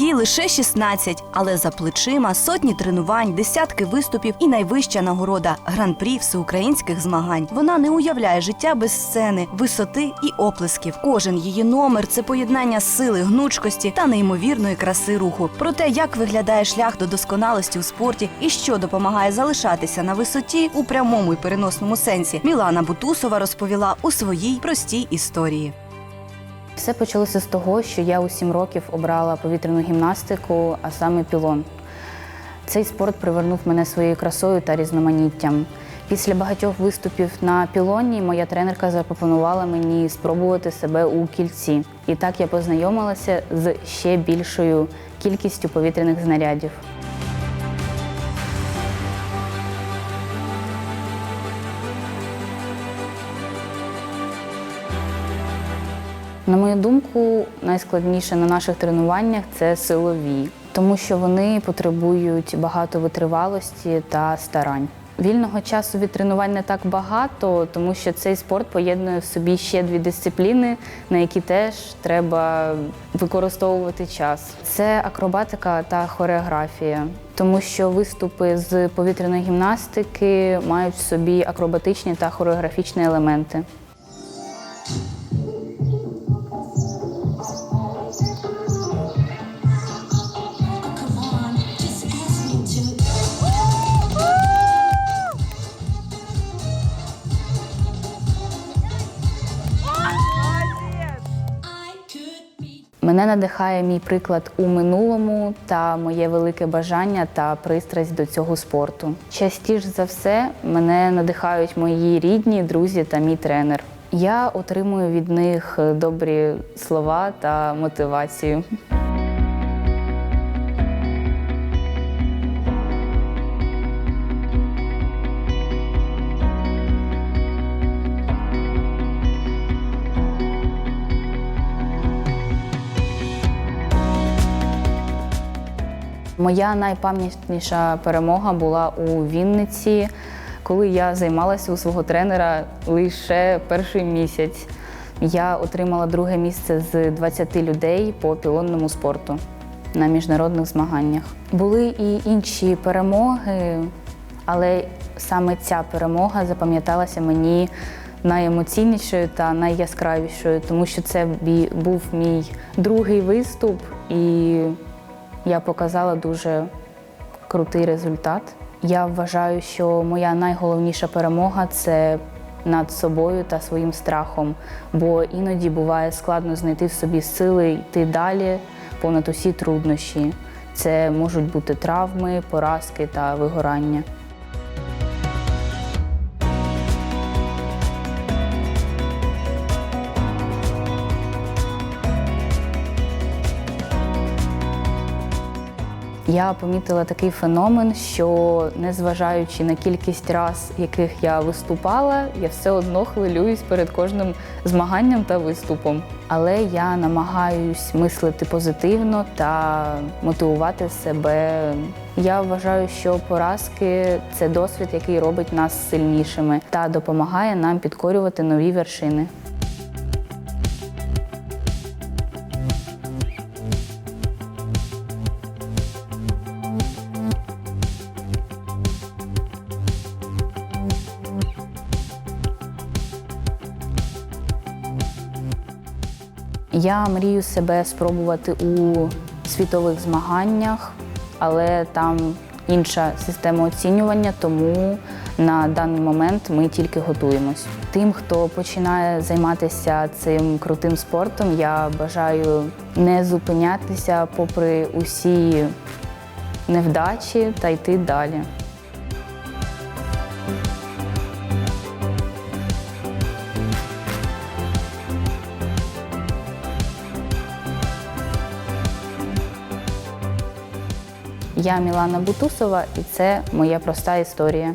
лише 16, але за плечима сотні тренувань, десятки виступів і найвища нагорода гран-прі всеукраїнських змагань. Вона не уявляє життя без сцени, висоти і оплесків. Кожен її номер це поєднання сили, гнучкості та неймовірної краси руху. Про те, як виглядає шлях до досконалості у спорті і що допомагає залишатися на висоті у прямому і переносному сенсі, Мілана Бутусова розповіла у своїй простій історії. Все почалося з того, що я у сім років обрала повітряну гімнастику, а саме пілон. Цей спорт привернув мене своєю красою та різноманіттям. Після багатьох виступів на пілоні моя тренерка запропонувала мені спробувати себе у кільці. І так я познайомилася з ще більшою кількістю повітряних знарядів. На мою думку, найскладніше на наших тренуваннях це силові, тому що вони потребують багато витривалості та старань. Вільного часу від тренувань не так багато, тому що цей спорт поєднує в собі ще дві дисципліни, на які теж треба використовувати час. Це акробатика та хореографія, тому що виступи з повітряної гімнастики мають в собі акробатичні та хореографічні елементи. Мене надихає мій приклад у минулому та моє велике бажання та пристрасть до цього спорту. Частіше за все мене надихають мої рідні, друзі та мій тренер. Я отримую від них добрі слова та мотивацію. Моя найпам'ятніша перемога була у Вінниці, коли я займалася у свого тренера лише перший місяць. Я отримала друге місце з 20 людей по пілонному спорту на міжнародних змаганнях. Були і інші перемоги, але саме ця перемога запам'яталася мені найемоційнішою та найяскравішою, тому що це був мій другий виступ, і я показала дуже крутий результат. Я вважаю, що моя найголовніша перемога це над собою та своїм страхом, бо іноді буває складно знайти в собі сили йти далі понад усі труднощі. Це можуть бути травми, поразки та вигорання. Я помітила такий феномен, що незважаючи на кількість раз, яких я виступала, я все одно хвилююсь перед кожним змаганням та виступом. Але я намагаюсь мислити позитивно та мотивувати себе. Я вважаю, що поразки це досвід, який робить нас сильнішими та допомагає нам підкорювати нові вершини. Я мрію себе спробувати у світових змаганнях, але там інша система оцінювання, тому на даний момент ми тільки готуємось. Тим, хто починає займатися цим крутим спортом, я бажаю не зупинятися попри усі невдачі та йти далі. Я Мілана Бутусова, і це моя проста історія.